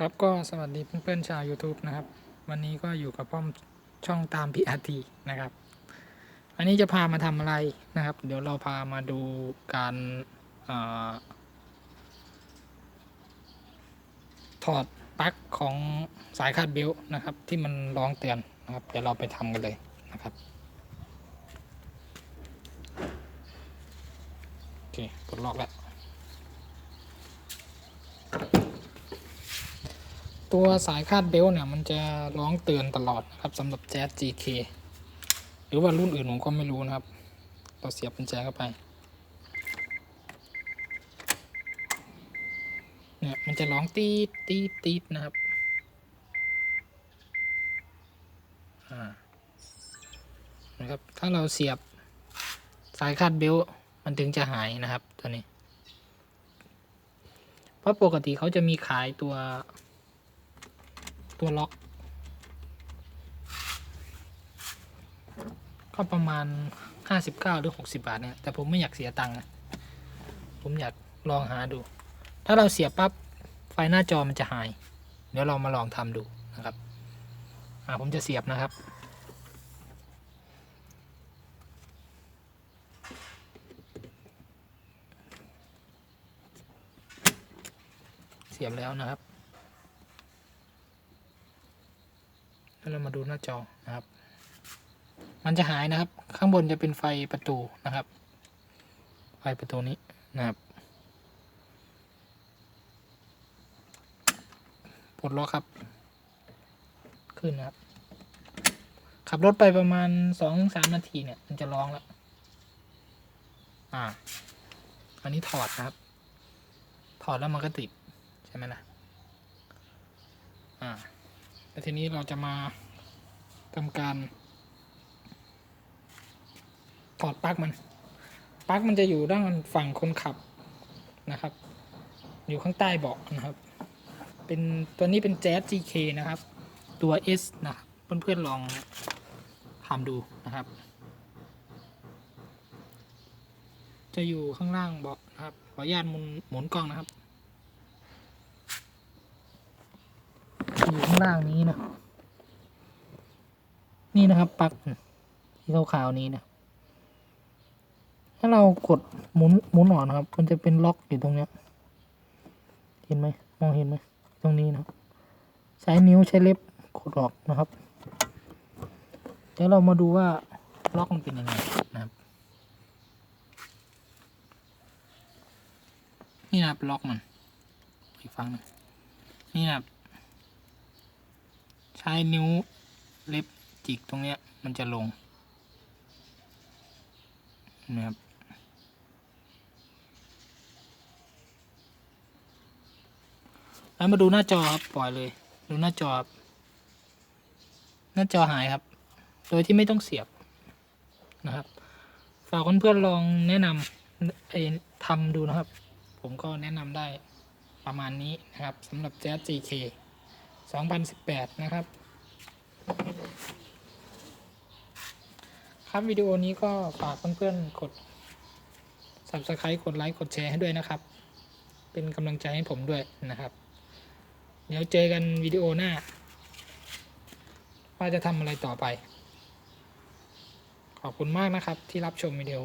ครับก็สวัสดีเพื่อนๆชาว YouTube นะครับ วันนี้ก็อยู่กับป้อมช่องตาม PRT นะครับ อันนี้จะพามาทำอะไรนะครับ เดี๋ยวเราพามาดูการอถอดปลั๊กของสายคาดเบลต์นะครับ ที่มันร้องเตือนนะครับ เดี๋ยวเราไปทำกันเลยนะครับโอเคปลดล็อกแล้ว ตัวสายคาดเบลต์เนี่ย มันจะร้องเตือนตลอดนะครับสำหรับแจ๊ส GK หรือว่ารุ่นอื่นผมก็ไม่รู้นะครับ เราเสียบกุญแจเข้าไป เนี่ยมันจะร้องตีดตีดตีดนะครับนะครับ ถ้าเราเสียบสายคาดเบลต์มันถึงจะหายนะครับตัวนี้ เพราะปกติเขาจะมีขายตัว ตัวล็อก ก็ประมาณ 59 หรือ 60 บาทเนี่ยแต่ผมไม่อยากเสียตังค์นะผมอยากลองหาดู ถ้าเราเสียปั๊บไฟหน้าจอมันจะหาย เดี๋ยวเรามาลองทำดูนะครับอ่าผมจะเสียบนะครับเสียบแล้วนะครับ แล้ว เรามาดูหน้าจอนะครับ มันจะหายนะครับ ข้างบนจะเป็นไฟประตูนะครับ ไฟประตูนี้นะครับปลดล็อกครับ ขึ้นนะครับ ขับรถไปประมาณสองสามนาทีเนี่ย มันจะร้องแล้วอ่า อันนี้ถอดครับ ถอดแล้วมันก็ติด ใช่ไหมล่ะ อ่าแล้วทีนี้เราจะมา ทำการถอดปลั๊กมันปลั๊กมันจะอยู่ด้านฝั่งคนขับนะครับ อยู่ข้างใต้เบาะนะครับ เป็นตัวนี้เป็นแจ๊ส GK นะครับ ตัว S นะครับเพื่อนๆลองทำดูนะครับ จะอยู่ข้างล่างเบาะนะครับขออนุญาตหมุนหมุนกล้องนะครับ อยู่ข้างล่างนี้นะ นี่นะครับปลั๊กที่ขาวๆนี้นะถ้าเรากดหมุนหมุนออนะครับ มันจะเป็นล็อกอยู่ตรงเนี้ย เห็นไหมมองเห็นไหมตรงนี้นะใช้นิ้วใช้เล็บกดออกนะครับเดี๋ยวเรามาดูว่าล็อกมันเป็นยังไงนะครับ นี่นะครับล็อกมันอีกฝั่งหนึงนี่นะครับใช้นิ้วเล็บ จิกตรงเนี้ยมันจะลงนะครับแล้วมาดูหน้าจอครับปล่อยเลย ดูหน้าจอครับหน้าจอหายครับ โดยที่ไม่ต้องเสียบนะครับฝากเพื่อนๆลองแนะนำไอ้ทำดูนะครับ ผมก็แนะนำได้ประมาณนี้นะครับสำหรับ Jazz GK 2018 นะครับ ครับวิดีโอนี้ก็ฝากเพื่อนๆกด Subscribe กดไลค์กดแชร์ให้ด้วยนะครับ เป็นกำลังใจให้ผมด้วยนะครับ เดี๋ยวเจอกันวิดีโอหน้า ว่าจะทำอะไรต่อไป ขอบคุณมากนะครับที่รับชมวิดีโอ